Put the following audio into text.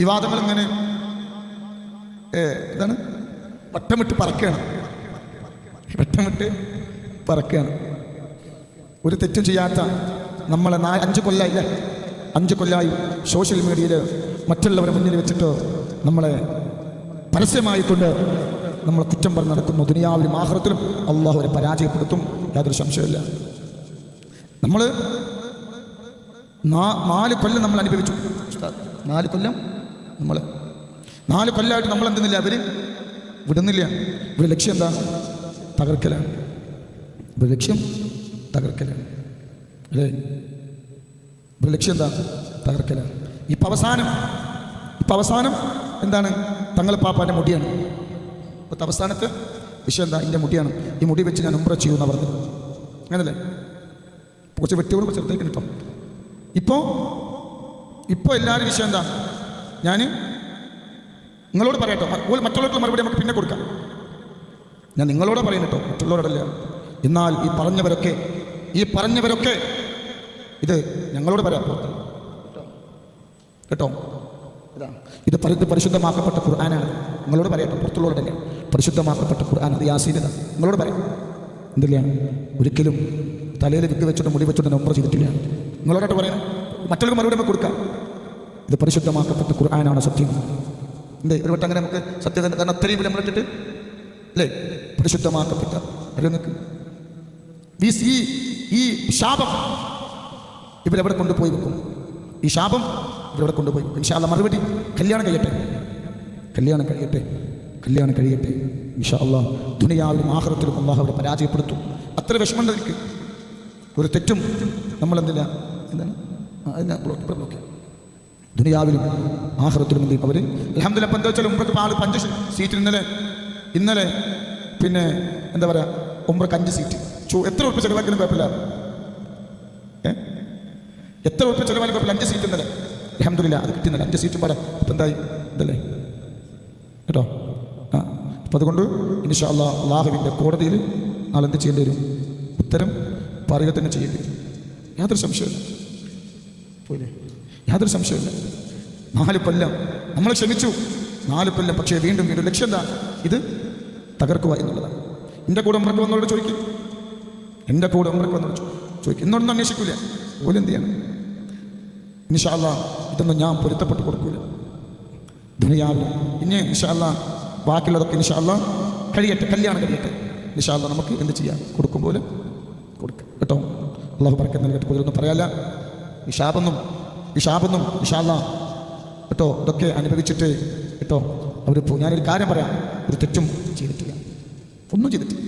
വിവാദങ്ങൾ ഇങ്ങനെ ഇതാണ്. വട്ടമിട്ട് പറക്കുകയാണ്. വട്ടമിട്ട് പറക്കുകയാണ്. ഒരു തെറ്റും ചെയ്യാത്ത നമ്മളെ നാ അഞ്ച് കൊല്ലായില്ലേ അഞ്ച് കൊല്ലായി സോഷ്യൽ മീഡിയയിൽ മറ്റുള്ളവരെ മുന്നിൽ വെച്ചിട്ട് നമ്മളെ പരസ്യമായിക്കൊണ്ട് നമ്മൾ കുറ്റം പറഞ്ഞ് നടക്കുന്നു. ദുനിയാവിലും ആഹ്റത്തിലും അള്ളാഹു അവരെ പരാജയപ്പെടുത്തും. യാതൊരു സംശയമില്ല നമ്മൾ നാല് കൊല്ലം നമ്മൾ അനുഭവിച്ചു. നാല് കൊല്ലം നമ്മൾ നാല് കൊല്ലമായിട്ട് നമ്മൾ എന്തെന്നില്ല അവർ വിടുന്നില്ല. ഇവിടെ ലക്ഷ്യം എന്താ? തകർക്കലാണ്. ഇവിടെ ലക്ഷ്യം തകർക്കലാണ്. അല്ലേ? ഇവിടെ ലക്ഷ്യം എന്താ? തകർക്കലാണ്. ഇപ്പം അവസാനം ഇപ്പം അവസാനം എന്താണ്? തങ്ങൾ പാപ്പാന്റെ മുടിയാണ്. ഇപ്പോഴത്തെ അവസാനത്ത് വിഷയം എന്താ? എന്റെ മുടിയാണ്. ഈ മുടി വെച്ച് ഞാൻ ഉമ്ര ചെയ്യുമെന്ന് പറഞ്ഞു അങ്ങനല്ലേ? കുറച്ച് വെട്ടുകൾ ചെറുതേക്ക് ഇപ്പോൾ ഇപ്പോൾ എല്ലാവരും വിഷയം എന്താ? ഞാൻ നിങ്ങളോട് പറയട്ടോ. മറ്റുള്ളവർക്ക് മറുപടി നമുക്ക് പിന്നെ കൊടുക്കാം. ഞാൻ നിങ്ങളോട് പറയുന്നു കേട്ടോ. മറ്റുള്ളവരോടല്ല. എന്നാൽ ഈ പറഞ്ഞവരൊക്കെ ഈ പറഞ്ഞവരൊക്കെ ഇത് ഞങ്ങളോട് പറയാം. കേട്ടോ? ഇതാ. ഇത് പരി- ഇത് പരിശുദ്ധമാക്കപ്പെട്ട ഖുർആനാണ്. നിങ്ങളോട് പറയട്ടെ തന്നെ പരിശുദ്ധമാക്കപ്പെട്ട ഖുർആൻ അത് യാസീനത. നിങ്ങളോട് പറയാം. എന്തില്ല ഒരിക്കലും തലയിൽ വിക്ക് വെച്ചിട്ട് മുടി വെച്ചിട്ട് നമ്പർ ചെയ്തിട്ടില്ല. നിങ്ങളോടായിട്ട് പറയാം മറ്റുള്ളവർക്ക് മറുപടി കൊടുക്കാം. ഇത് പരിശുദ്ധമാക്കപ്പെട്ട ഖുർആനാണ് സത്യം. അല്ലേ ഒരു വട്ടം അങ്ങനെ നമുക്ക് സത്യത കാരണം അത്രയും നമ്മളിട്ടിട്ട് അല്ലേ പരിശുദ്ധമാക്കപ്പെട്ട. ഈ ഈ ശാപം ഇവരെവിടെ കൊണ്ടുപോയി വെക്കും? ഈ ശാപം ഇവരെവിടെ കൊണ്ടുപോയി വെക്കും? ഇൻഷാല്ല മറുപടി കല്യാണം കഴിയട്ടെ. കല്യാണം കഴിയട്ടെ. കല്യാണം കഴിയട്ടെ. അള്ളാഹ് ദുനിയാവിലും ആഹ്റത്തിലും അള്ളാഹ് അവരെ പരാജയപ്പെടുത്തും. അത്ര വിഷമം ഒരു തെറ്റും നമ്മളെന്തില്ല എന്താണ്? അതിനെ ബ്ലോക്ക് ബ്ലോക്ക്. ദുനിയാവിലും ആഹ്റത്തിലും എന്ത് അവർ അലഹമ്മദില്ല ഇപ്പം എന്താ വെച്ചാൽ ഉമ്രക്ക് ആൾ പഞ്ച് സീറ്റ് ഇന്നലെ ഇന്നലെ പിന്നെ എന്താ പറയുക ഉമ്രക്ക് അഞ്ച് സീറ്റ്. ചോ എത്ര ഉറപ്പ് ചെലവാക്കിയാലും കുഴപ്പമില്ല. എത്ര ഉറപ്പ് ചെലവാക്കിയാലും കുഴപ്പമില്ല. അഞ്ച് സീറ്റ് ഇന്നലെ. അലഹമ്മദില്ല അത് കിട്ടുന്നില്ല അഞ്ച് സീറ്റും പറയാം അപ്പം എന്തായി? ഇതല്ലേ? കേട്ടോ? ആ അപ്പം അതുകൊണ്ട് ഇൻഷാ അള്ളാ അള്ളാഹുവിന്റെ കോടതിയിൽ നാളെ എന്ത് ചെയ്യേണ്ടി വരും? ഉത്തരം പറയുക തന്നെ ചെയ്യേണ്ടി വരും. യാതൊരു സംശയമില്ല പോലെ യാതൊരു സംശയമില്ല നാല് കൊല്ലം നമ്മൾ ക്ഷമിച്ചു. നാല് കൊല്ലം. പക്ഷേ വീണ്ടും വീണ്ടും ലക്ഷ്യം എന്താ? ഇത് തകർക്കുക എന്നുള്ളതാണ്. എന്റെ കൂടെ ഉമ്രക്ക് വന്നവരോട് ചോദിക്കും. എന്റെ കൂടെ ഉമ്രക്ക് വന്നോട് ചോദിക്കും. എന്നൊന്നും അന്വേഷിക്കില്ല ഓൽ എന്ത് ചെയ്യണം? നിഷാല്ല ഇതൊന്നും ഞാൻ പൊരുത്തപ്പെട്ട് കൊടുക്കൂല. ദുനിയാവിൽ ഇനി നിഷാല്ല ബാക്കിയുള്ളതൊക്കെ നിഷാല്ല കഴിയട്ടെ കല്യാണം കഴിയട്ടെ. നിഷാല്ല നമുക്ക് എന്ത് ചെയ്യാം? കൊടുക്കും പോലെ കൊടുക്കാം. കേട്ടോ? അള്ളാഹു പറക്കാൻ നൽകട്ടെ. കൂടുതലൊന്നും പറയാല്ല. ഈ ശാപൊന്നും ഇഷാല്ല കേട്ടോ ഇതൊക്കെ അനുഭവിച്ചിട്ട് കേട്ടോ അവർ ഞാനൊരു കാര്യം പറയാം. ഒരു തെറ്റും ചെയ്തിട്ടില്ല. ഒന്നും ചെയ്തിട്ടില്ല.